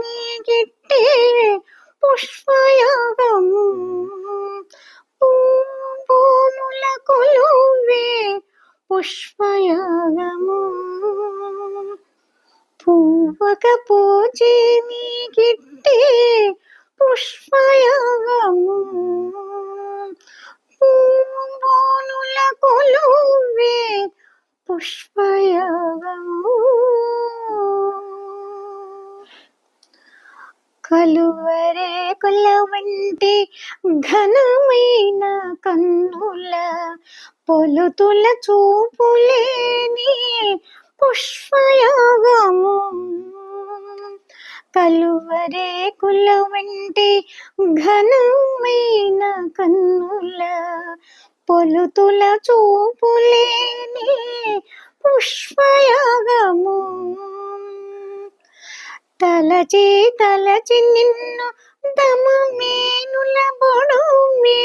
നീകിട്ടേ പുഷ്പയാകം പൂമ്പൂനുല കൊലുവേ പുഷ്പയാകമോ പൂവക പൂജ നീകിട്ടേ പുഷ്പയാകം కలువరే కొల వంటి ఘనమైన కన్నుల పొలుతుల చూపులేని పుష్పయోగము. కలువరే కుల వంటి ఘనమైన కన్నుల పొలుతుల చూపులేని పుష్పయోగము. తలచి తలచి నిన్ను దమమేనుల బొడుమే.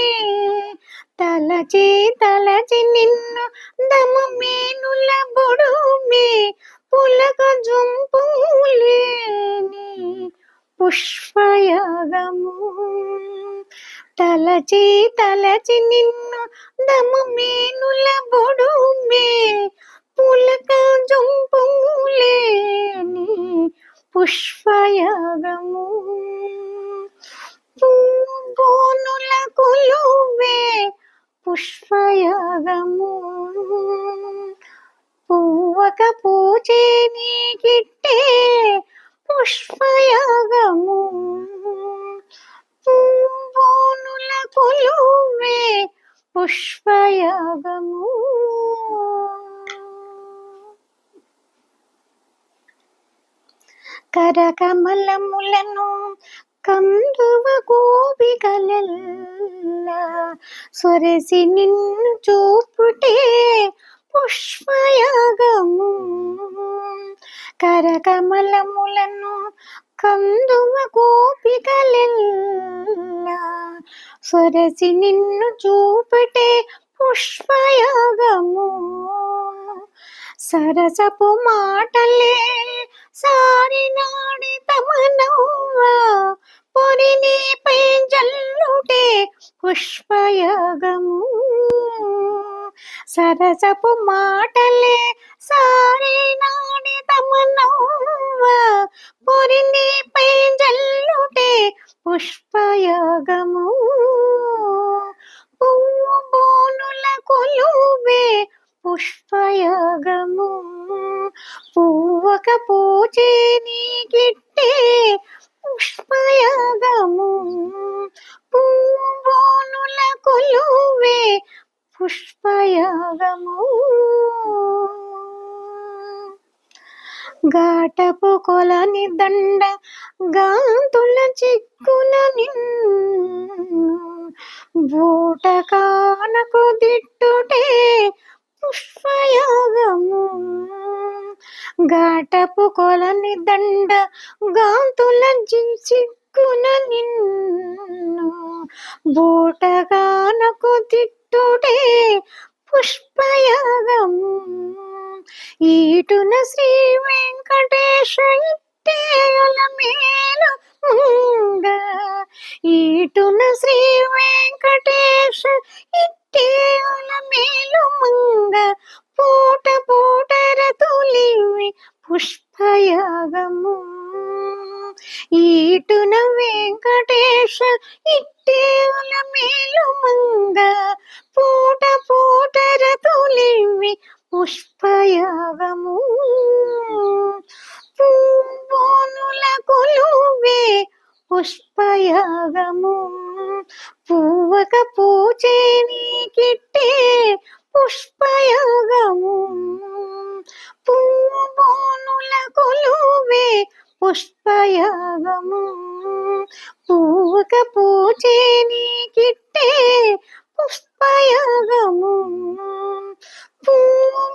తలచి తలచి నిన్ను దమమేనుల బొడుమే. పులక జుంపులేని పుష్పయాగము. తలచి తలచి నిన్ను దమమేనుల బొడు పుష్పయాగము పూనుల కొలువే పుష్పయాగము పువ్వక పూజే నీ గిట్టే పుష్పయాగము పూనుల కొలువే పుష్పయాగము కరకమలములను కందువ గోపికలెల్ల సొరసి నిన్ను చూపుటే పుష్పయాగము. కరకమలములను కందువ గోపికలెల్ల సొరసి నిన్ను చూపటే పుష్పయాగము. సరసపు మాటలే సారినాడి తమనవ్వ పొరినిపై జల్లుటే పుష్పయాగము. సరసపు మాటలే సారినాడి తమనవ్వ పొరినిపై జల్లుటే పుష్పయాగము. పువ్వు బోనుల కొలువే పుష్పయాగము. ఒక పూచే నీ గిట్టే పుష్పయాగము పువ్వునుల కొలువే పుష్పయాగము. ఘాటపు కొలని దండ గాంతుల చిక్కున నిన్ను. బూట కానకు దిట్టుటే పుష్పయాగము ఘాటపు కొలని దండ గాంతుల చిక్కున నిన్ను. బూటగానకు తిట్టుడే పుష్పయాగం. ఈటున శ్రీ వెంకటేశ మేలు ముంగ ఈటున శ్రీ వెంకటేశ ఇట్టేల మేలు ముంగ తొలివి పుష్పయాగము. ఈటున వెంకటేశ ఇట్టేవుల మేలు మంగ. పూట పూటర తొలివి పుష్పయాగము. పూనుల కొలువే పుష్పయాగము. పూవక పూజే పుష్పయాగము పువ్వక పూచే నీ కిట్టే పుష్పయాగము. పూనుల